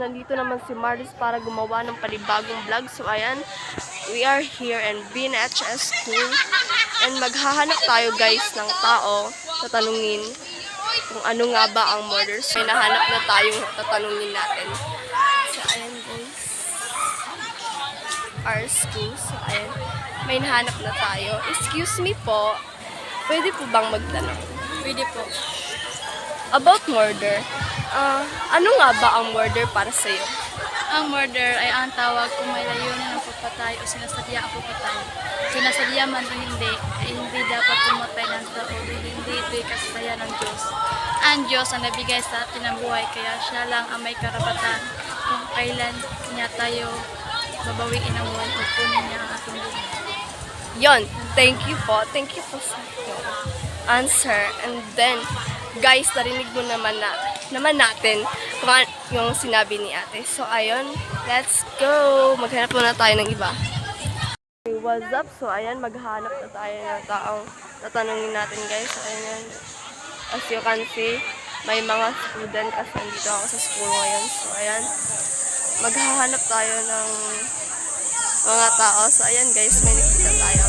nandito naman si Marlis para gumawa ng panibagong vlog. So, ayan, we are here in BNHS School. And maghahanap tayo, guys, ng tao tatanungin kung ano nga ba ang murder. So, may nahanap na tayong tatanungin natin. So, ayan, guys. Our school. So, ayan. May nahanap na tayo. Excuse me po. Pwede po bang magtanong? Pwede po. About murder, ah, ano nga ba ang murder para sa iyo? Ang murder ay ang tawag kung may layunin ng pagpatay o sinasadya ang pagpatay. Sinasadya man o hindi, ay hindi dapat pumatay ng tao dahil hindi ito'y kasaya ng Diyos. Ang Diyos ang nabigay sa atin ng buhay kaya siya lang ang may karapatan kung kailan niya tayo babawiin ang buhay o kunin niya ang ating buhay. Yon, thank you po. Thank you po sa answer. And then, guys, narinig mo naman na naman natin kung an- yung sinabi ni ate. So, ayun, let's go! Maghanap muna tayo ng iba. Hey, what's up? So, ayan, maghanap na tayo ng taong tatanungin natin, guys. So, ayan, as you can see, may mga student kasi nandito ako sa school ngayon. So, ayan, maghahanap tayo ng mga tao. So, ayan guys, may nakita tayo.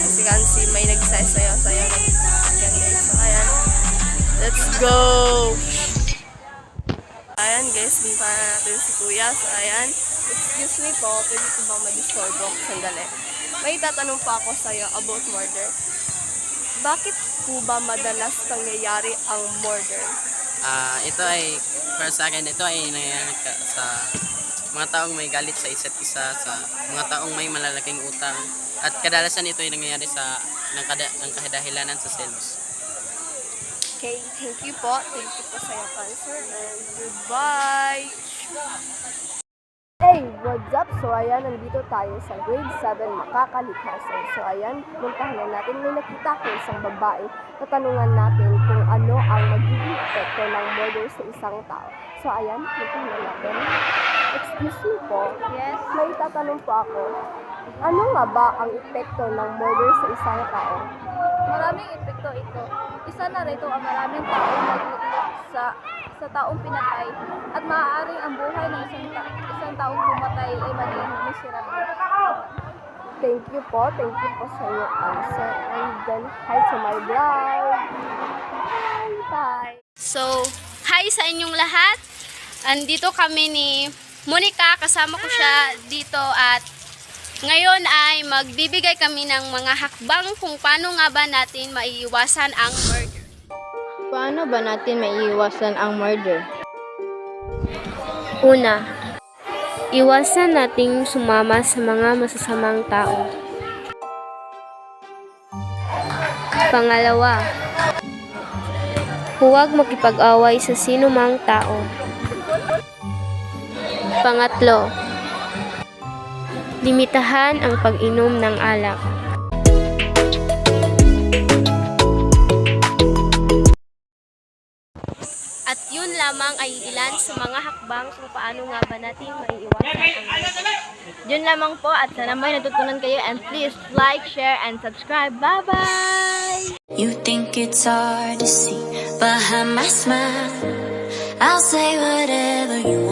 As you can see, may nagsasayaw-sayaw. Ayan guys, so. Let's go! Ayan guys, punta na natin si Kuya. So, ayan. Excuse me po, pwede ko bang ma-disturb ako? Sandali. May tatanong pa ako sa'yo about murder. Bakit po ba madalas nangyayari ang murder? Ah, ito ay para sa akin ito ay nangyayari sa mga taong may galit sa isa't isa sa mga taong may malalaking utang at kadalasan ito ay nangyayari sa ng, kada, ng kadahilanan sa selos. Okay, thank you po. Thank you po sa iyong answer and goodbye! Hey, what's up? So, ayan, nandito tayo sa grade 7 makakalikasan. So, ayan, puntahan na natin. May nakita ko isang babae. Tatanungan natin kung ano ang magiging epekto ng murder sa isang tao. So, ayan, puntahan na natin. Excuse me po. Yes? May tatanong po ako. Ano nga ba ang epekto ng murder sa isang tao? Maraming epekto ito. Isa na rito ang maraming taong naglulok sa sa taong pinatay at maaaring ang buhay ng isang, ta- isang taong pumatay ay maging miserable. Thank you po. Thank you po sa iyong answer. And then, hi to my vlog. Bye! Bye! So, hi sa inyong lahat. Andito kami ni Monica, kasama ko siya dito at ngayon ay magbibigay kami ng mga hakbang kung paano nga ba natin maiiwasan ang murder. Paano ba natin maiiwasan ang murder? Una, iwasan nating sumama sa mga masasamang tao. Pangalawa, huwag makipag-away sa sino mang tao. Pangatlo, limitahan ang pag-inom ng alak. At yun lamang ay ilan sa mga hakbang kung paano nga ba natin maiiwasan ang. Yun lamang po at sana may natutunan kayo and please like, share, and subscribe. Bye-bye! You think it's hard to see behind my smile. I'll say whatever you